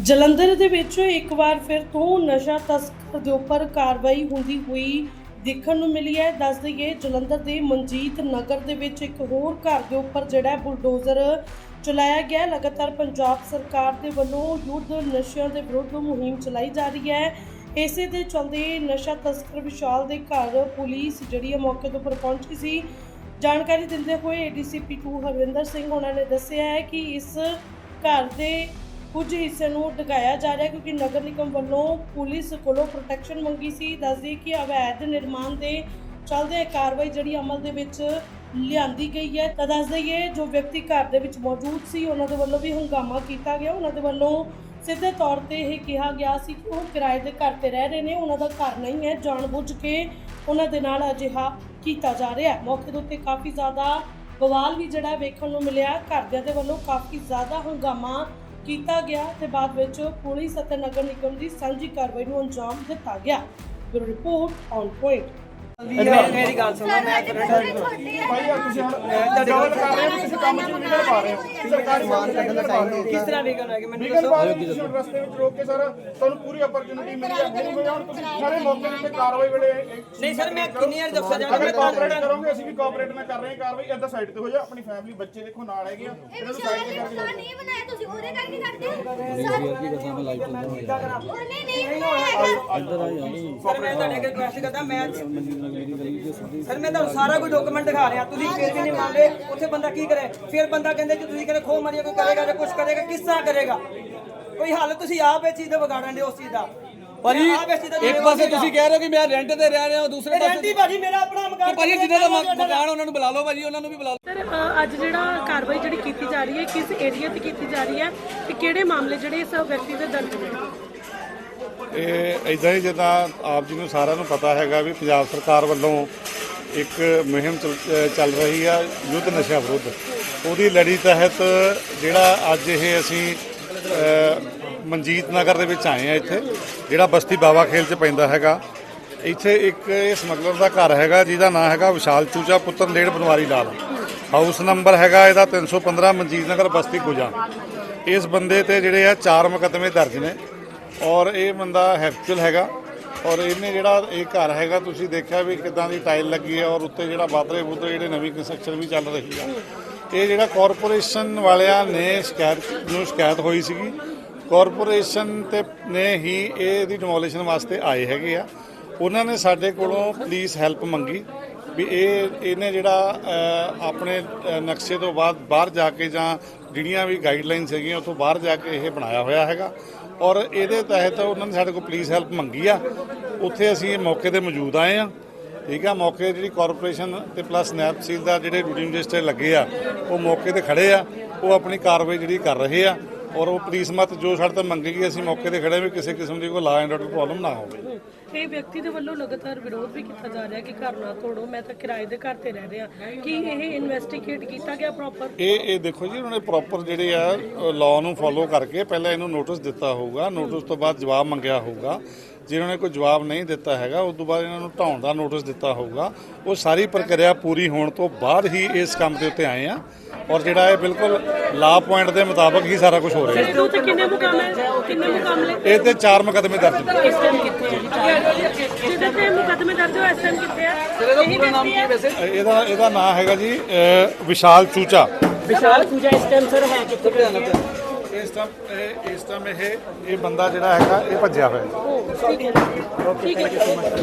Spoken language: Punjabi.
ਜਲੰਧਰ ਦੇ ਵਿੱਚ ਇੱਕ ਵਾਰ ਫਿਰ ਤੋਂ ਨਸ਼ਾ ਤਸਕਰ ਦੇ ਉੱਪਰ ਕਾਰਵਾਈ ਹੁੰਦੀ ਹੋਈ ਦੇਖਣ ਨੂੰ ਮਿਲੀ ਹੈ। ਦੱਸ ਦਈਏ, ਜਲੰਧਰ ਦੇ ਮਨਜੀਤ ਨਗਰ ਦੇ ਵਿੱਚ ਇੱਕ ਹੋਰ ਘਰ ਦੇ ਉੱਪਰ ਜਿਹੜਾ ਬੁਲਡੋਜ਼ਰ ਚਲਾਇਆ ਗਿਆ ਲਗਾਤਾਰ ਪੰਜਾਬ ਸਰਕਾਰ ਦੇ ਵੱਲੋਂ ਯੁੱਧ ਨਸ਼ਿਆਂ ਦੇ ਵਿਰੁੱਧ ਮੁਹਿੰਮ ਚਲਾਈ ਜਾ ਰਹੀ ਹੈ। ਇਸੇ ਦੇ ਚਲਦੇ ਨਸ਼ਾ ਤਸਕਰ ਵਿਸ਼ਾਲ ਦੇ ਘਰ ਪੁਲਿਸ ਜਿਹੜੀ ਹੈ ਮੌਕੇ ਦੇ ਉੱਪਰ ਪਹੁੰਚੀ ਸੀ। ਜਾਣਕਾਰੀ ਦਿੰਦੇ ਹੋਏ ਏਡੀਸੀਪੀ 2 ਹਰਵਿੰਦਰ ਸਿੰਘ ਉਹਨਾਂ ਨੇ ਦੱਸਿਆ ਹੈ ਕਿ ਇਸ ਘਰ ਦੇ ਕੁਝ ਹਿੱਸੇ ਨੂੰ ਡਗਾਇਆ ਜਾ ਰਿਹਾ ਕਿਉਂਕਿ ਨਗਰ ਨਿਗਮ ਵੱਲੋਂ ਪੁਲਿਸ ਕੋਲੋਂ ਪ੍ਰੋਟੈਕਸ਼ਨ ਮੰਗੀ ਸੀ। ਦੱਸਦੀ ਕਿ ਅਵੈਧ ਨਿਰਮਾਣ ਦੇ ਚੱਲਦੇ ਕਾਰਵਾਈ ਜਿਹੜੀ ਅਮਲ ਦੇ ਵਿੱਚ ਲਿਆਂਦੀ ਗਈ ਹੈ। ਤਾਂ ਦੱਸ ਦਈਏ, ਜੋ ਵਿਅਕਤੀ ਘਰ ਦੇ ਵਿੱਚ ਮੌਜੂਦ ਸੀ, ਉਹਨਾਂ ਦੇ ਵੱਲੋਂ ਵੀ ਹੰਗਾਮਾ ਕੀਤਾ ਗਿਆ। ਉਹਨਾਂ ਦੇ ਵੱਲੋਂ ਸਿੱਧੇ ਤੌਰ ਤੇ ਇਹ ਕਿਹਾ ਗਿਆ ਸੀ ਕਿ ਉਹ ਕਿਰਾਏ ਦੇ ਘਰ ਤੇ ਰਹਿ ਰਹੇ ਨੇ, ਉਹਨਾਂ ਦਾ ਘਰ ਨਹੀਂ ਹੈ। ਜਾਣਬੁੱਝ ਕੇ ਉਹਨਾਂ ਦੇ ਨਾਲ ਅਜਿਹਾ ਕੀਤਾ ਜਾ ਰਿਹਾ ਹੈ। ਮੌਕੇ ਦੇ ਉੱਤੇ ਕਾਫੀ ਜ਼ਿਆਦਾ ਬਵਾਲ ਵੀ ਜਿਹੜਾ ਵੇਖਣ ਨੂੰ ਮਿਲਿਆ। ਘਰਦਿਆਂ ਦੇ ਵੱਲੋਂ ਕਾਫੀ ਜ਼ਿਆਦਾ ਹੰਗਾਮਾ ਕੀਤਾ ਗਿਆ ਤੇ ਬਾਅਦ ਵਿੱਚ ਪੁਲਿਸ ਅਤੇ ਨਗਰ ਨਿਗਮ ਦੀ ਸਾਂਝੀ ਕਾਰਵਾਈ ਨੂੰ ਅੰਜਾਮ ਦਿੱਤਾ ਗਿਆ। Bureau report on point. ਮੇਰੀ ਗੱਲ ਸੁਣੋ। ਮੈਂ ਭਾਈ ਯਾਰ ਤੁਸੀਂ ਹੁਣ ਜਬਰ ਕਰ ਰਹੇ ਹੋ ਕਿਸੇ ਕੰਮ 'ਚ ਨਿਕਲ ਪਾ ਰਹੇ ਹੋ। ਸਰਕਾਰੀ ਮਾਨ ਕੱਢਣ ਦਾ ਟਾਈਮ ਕਿਸ ਤਰ੍ਹਾਂ ਵੀਗਨ ਮੈਨੂੰ ਦੱਸੋ? ਹੋ ਤੁਸੀਂ ਹੁਣ ਰਸਤੇ ਵਿੱਚ ਰੋਕ ਕੇ ਸਰ ਤੁਹਾਨੂੰ ਪੂਰੀ ਅਪਰਚੂਨਿਟੀ ਮਿਲੀ ਹੈ ਨਹੀਂ ਹੋਇਆ ਹੁਣ ਤੁਸੀਂ ਸਾਰੇ ਮੌਕੇ ਤੇ ਕਾਰਵਾਈ ਵੇਲੇ ਨਹੀਂ ਸਰ ਮੈਂ ਕਿੰਨੀ ਵਾਰ ਦੱਸਿਆ ਜਾਣਾ ਅਗਰ ਮੈਂ ਕੋਆਪਰੇਟ ਕਰੋਗੇ ਅਸੀਂ ਵੀ ਕੋਆਪਰੇਟ ਨਾਲ ਕਰ ਰਹੇ ਹਾਂ ਕਾਰਵਾਈ। ਇੱਧਰ ਸਾਈਡ ਤੇ ਹੋ ਜਾ ਆਪਣੀ ਫੈਮਿਲੀ ਬੱਚੇ ਦੇਖੋ ਨਾਲ ਹੈਗੇ ਆ। ਇਹ ਨੂੰ ਵਿਚਾਰ ਸਾਈਡ ਤੇ ਨੇ ਕਰਕੇ ਪਲਾਨ ਨਹੀਂ ਬਣਾਇਆ ਤੁਸੀਂ ਉਹਦੇ ਕਰਕੇ ਕਰਦੇ ਉਹਨੇ ਨਹੀਂ ਬਣਾਇਆ ਸਰ ਮੈਂ ਤੁਹਾਡੇ ਅੱਗੇ ਰਿਕੁਐਸਟ ਕਰਦਾ ਮੈਂ ਸਰ ਮੈਂ ਤੁਹਾਨੂੰ ਸਾਰਾ ਕੋਈ ਡਾਕੂਮੈਂਟ ਦਿਖਾ ਰਿਹਾ। ਤੁਸੀਂ ਫਿਰ ਵੀ ਨਹੀਂ ਮੰਨਦੇ ਉੱਥੇ ਬੰਦਾ ਕੀ ਕਰੇ? ਫਿਰ ਬੰਦਾ ਕਹਿੰਦੇ ਕਿ ਤੁਸੀਂ ਕਹਿੰਦੇ ਖੋ ਮਾਰੀਏ ਕੋਈ ਕਰੇਗਾ ਜਾਂ ਕੁਝ ਕਰੇਗਾ ਕਿਸ ਤਰ੍ਹਾਂ ਕਰੇਗਾ? ਕੋਈ ਹੱਲ ਤੁਸੀਂ ਆਪ ਇਹ ਚੀਜ਼ ਦਾ ਵਿਗਾੜਨ ਦੇ ਉਸ ਚੀਜ਼ ਦਾ? ਭਾਜੀ ਇੱਕ ਪਾਸੇ ਤੁਸੀਂ ਕਹਿ ਰਹੇ ਹੋ ਕਿ ਮੈਂ ਰੈਂਟ ਤੇ ਰਹਿ ਰਿਹਾ ਹਾਂ ਦੂਸਰੇ ਰੈਂਟੀ ਪਾਸੇ ਭਾਜੀ ਮੇਰਾ ਆਪਣਾ ਮਕਾਨ ਭਾਜੀ ਜਿਨ੍ਹਾਂ ਦਾ ਮਕਾਨ ਉਹਨਾਂ ਨੂੰ ਬੁਲਾ ਲਓ ਭਾਜੀ ਉਹਨਾਂ ਨੂੰ ਵੀ ਬੁਲਾ ਲਓ। ਅੱਜ ਜਿਹੜਾ ਕਾਰਵਾਈ ਜਿਹੜੀ ਕੀਤੀ ਜਾ ਰਹੀ ਹੈ ਕਿਸ ਏਰੀਆ ਤੇ ਕੀਤੀ ਜਾ ਰਹੀ ਹੈ ਤੇ ਕਿਹੜੇ ਮਾਮਲੇ ਜਿਹੜੇ ਇਸ ਵਿਅਕਤੀ ਦੇ ਦਰਜ ਨੇ? ਇਹ ਇਦਾਂ ਹੀ ਜਿੱਦਾਂ ਆਪ ਜੀ ਨੂੰ ਸਾਰਿਆਂ ਨੂੰ ਪਤਾ ਹੈਗਾ ਵੀ ਪੰਜਾਬ ਸਰਕਾਰ ਵੱਲੋਂ ਇੱਕ ਮੁਹਿੰਮ ਚੱਲ- ਰਹੀ ਆ ਯੁੱਧ ਨਸ਼ਾ ਵਿਰੁੱਧ। ਉਹਦੀ ਲੜੀ ਤਹਿਤ ਜਿਹੜਾ ਅੱਜ ਇਹ ਅਸੀਂ ਮਨਜੀਤ ਨਗਰ ਦੇ ਵਿੱਚ ਆਏ ਆ ਇੱਥੇ, ਜਿਹੜਾ ਬਸਤੀ ਬਾਵਾ ਖੇਲ ਚ ਪੈਂਦਾ ਹੈਗਾ। ਇੱਥੇ ਇੱਕ ਇਹ ਸਮਗਲਰ ਦਾ ਘਰ ਹੈਗਾ, ਜਿਹਦਾ ਨਾਮ ਹੈਗਾ ਵਿਸ਼ਾਲ ਚੂਚਾ, ਪੁੱਤਰ ਲੇੜ ਬਨਵਾਰੀ ਲਾਲ। ਹਾਊਸ ਨੰਬਰ ਹੈਗਾ ਇਹਦਾ 315 ਮਨਜੀਤ ਨਗਰ ਬਸਤੀ ਗੁਜਾ। ਇਸ ਬੰਦੇ ਤੇ ਜਿਹੜੇ ਆ ਚਾਰ ਮੁਕੱਦਮੇ ਦਰਜ ਨੇ। ਔਰ ਇਹ ਬੰਦਾ ਹੈਫਚੁਅਲ ਹੈਗਾ। ਔਰ ਇਹਨੇ ਜਿਹੜਾ ਇਹ ਘਰ ਹੈਗਾ, ਤੁਸੀਂ ਦੇਖਿਆ ਵੀ ਕਿਦਾਂ ਦੀ ਟਾਈਲ ਲੱਗੀ ਹੈ ਔਰ ਉੱਤੇ ਜਿਹੜਾ ਬਾਦਰੇ ਬੁੱਧਰੇ ਜਿਹੜੇ ਨਵੀਂ ਕੰਸਟਰਕਸ਼ਨ ਵੀ ਚੱਲ ਰਹੀ ਆ। ਇਹ ਜਿਹੜਾ ਕਾਰਪੋਰੇਸ਼ਨ ਵਾਲਿਆਂ ਨੇ ਸ਼ਿਕਾਇਤ, ਨੂੰ ਸ਼ਿਕਾਇਤ ਹੋਈ ਸੀਗੀ। ਕਾਰਪੋਰੇਸ਼ਨ ਤੇ ਨੇ ਹੀ ਇਹ ਇਹਦੀ ਡਿਮੋਲੀਸ਼ਨ ਵਾਸਤੇ ਆਏ ਹੈਗੇ ਆ। ਉਹਨਾਂ ਨੇ ਸਾਡੇ ਕੋਲੋਂ ਪੁਲਿਸ ਹੈਲਪ ਮੰਗੀ ਵੀ ਇਹ, ਇਹਨੇ ਜਿਹੜਾ ਆਪਣੇ ਨਕਸ਼ੇ ਤੋਂ ਬਾਅਦ ਬਾਹਰ ਜਾ ਕੇ ਜਾਂ ਜਿਹੜੀਆਂ ਵੀ ਗਾਈਡਲਾਈਨਸ ਹੈਗੀਆਂ ਉਹ ਬਾਹਰ ਜਾ ਕੇ ਇਹ ਬਣਾਇਆ ਹੋਇਆ ਹੈਗਾ। ਔਰ ਇਹਦੇ ਤਹਿਤ ਉਹਨਾਂ ਨੇ ਸਾਡੇ ਕੋਲ ਪੁਲਿਸ ਹੈਲਪ ਮੰਗੀ ਆ। ਉੱਥੇ ਅਸੀਂ ਮੌਕੇ ਤੇ ਮੌਜੂਦ ਆਏ ਆ। ਠੀਕ ਆ, ਮੌਕੇ ਜਿਹੜੀ ਕਾਰਪੋਰੇਸ਼ਨ ਤੇ ਪਲੱਸ ਨੈਬ ਤਹਿਸੀਲ ਦਾ ਜਿਹੜੇ ਡਿਊਟੀ ਮੈਜਿਸਟਰ ਲੱਗੇ ਆ, ਉਹ ਮੌਕੇ ਤੇ ਖੜੇ ਆ। ਉਹ ਆਪਣੀ ਕਾਰਵਾਈ ਜਿਹੜੀ ਕਰ ਰਹੇ ਆ ਔਰ ਉਹ ਪੁਲਿਸ ਮਤ ਜੋ ਸਾਡੇ ਤੋਂ ਮੰਗੇਗੀ, ਅਸੀਂ ਮੌਕੇ ਤੇ ਖੜੇ ਵੀ ਕਿਸੇ ਕਿਸਮ ਦੀ ਕੋਈ ਲਾ ਐਂਡ ਆਰਡਰ ਪ੍ਰੋਬਲਮ ਨਾ ਹੋਵੇ। ਇਹ ਵਿਅਕਤੀ ਦੇ ਵੱਲੋਂ ਲਗਾਤਾਰ ਵਿਰੋਧ ਵੀ ਕੀਤਾ ਜਾ ਰਿਹਾ ਕਿ ਘਰ ਨਾ ਤੋੜੋ, ਮੈਂ ਤਾਂ ਕਿਰਾਏ ਦੇ ਘਰ ਤੇ ਰਹਿ ਰਿਹਾ। ਕੀ ਇਹ ਇਨਵੈਸਟੀਗੇਟ ਕੀਤਾ ਗਿਆ ਪ੍ਰੋਪਰ ਇਹ ਇਹ ਦੇਖੋ ਜੀ, ਉਹਨਾਂ ਨੇ ਪ੍ਰੋਪਰ ਜਿਹੜੇ ਆ ਲਾਅ ਨੂੰ ਫੋਲੋ ਕਰਕੇ ਪਹਿਲਾਂ ਇਹਨੂੰ ਨੋਟਿਸ ਦਿੱਤਾ ਹੋਊਗਾ। ਨੋਟਿਸ ਤੋਂ ਬਾਅਦ ਜਵਾਬ ਮੰਗਿਆ ਹੋਊਗਾ। ਜੇ ਉਹਨਾਂ ਨੇ ਕੋਈ ਜਵਾਬ ਨਹੀਂ ਦਿੱਤਾ ਹੈਗਾ, ਉਸ ਤੋਂ ਬਾਅਦ ਇਹਨਾਂ ਨੂੰ ਢਾਉਣ ਦਾ ਨੋਟਿਸ ਦਿੱਤਾ ਹੋਊਗਾ। ਉਹ ਸਾਰੀ ਪ੍ਰਕਿਰਿਆ ਪੂਰੀ ਹੋਣ ਤੋਂ ਬਾਅਦ ਹੀ ਇਸ ਕੰਮ ਦੇ ਉੱਤੇ ਆਏ ਆ। ਔਰ ਜਿਹੜਾ ਇਹ ਬਿਲਕੁਲ ਲਾ ਪੁਆਇੰਟ ਦੇ ਮੁਤਾਬਕ ਹੀ ਸਾਰਾ ਕੁਝ ਹੋ ਰਿਹਾ ਹੈ। ਤੇ ਕਿੰਨੇ ਮੁਕਾਮ ਹੈ ਕਿੰਨੇ ਮੁਕਾਮਲੇ ਇਹ ਤੇ ਚਾਰ ਮੁਕੱਦਮੇ ਦਰਜ ਨੇ। ਇਸ ਟਾਈਮ ਕਿੱਥੇ ਹੈ ਜਿਹਦੇ ਤੇ ਮੁਕੱਦਮੇ ਦਰਜ ਹੋਏ ਇਸ ਟਾਈਮ ਕਿੱਥੇ ਆ? ਇਹਦਾ ਪੂਰਾ ਨਾਮ ਕੀ ਹੈ ਵੈਸੇ? ਇਹਦਾ ਇਹਦਾ ਨਾਮ ਹੈਗਾ ਜੀ ਅ, ਵਿਸ਼ਾਲ ਚੂਚਾ। ਵਿਸ਼ਾਲ ਪੂਜਾ ਇਸ ਟਾਈਮ ਸਰ ਹੈ ਕਿੱਥੇ? ਇਸ ਟਾਈਮ ਇਹ ਇਸ ਟਾਈਮ ਇਹ ਇਹ ਬੰਦਾ ਜਿਹੜਾ ਹੈਗਾ ਇਹ ਭੱਜਿਆ ਹੋਇਆ ਹੈ। ਠੀਕ ਹੈ ਠੀਕ ਹੈ।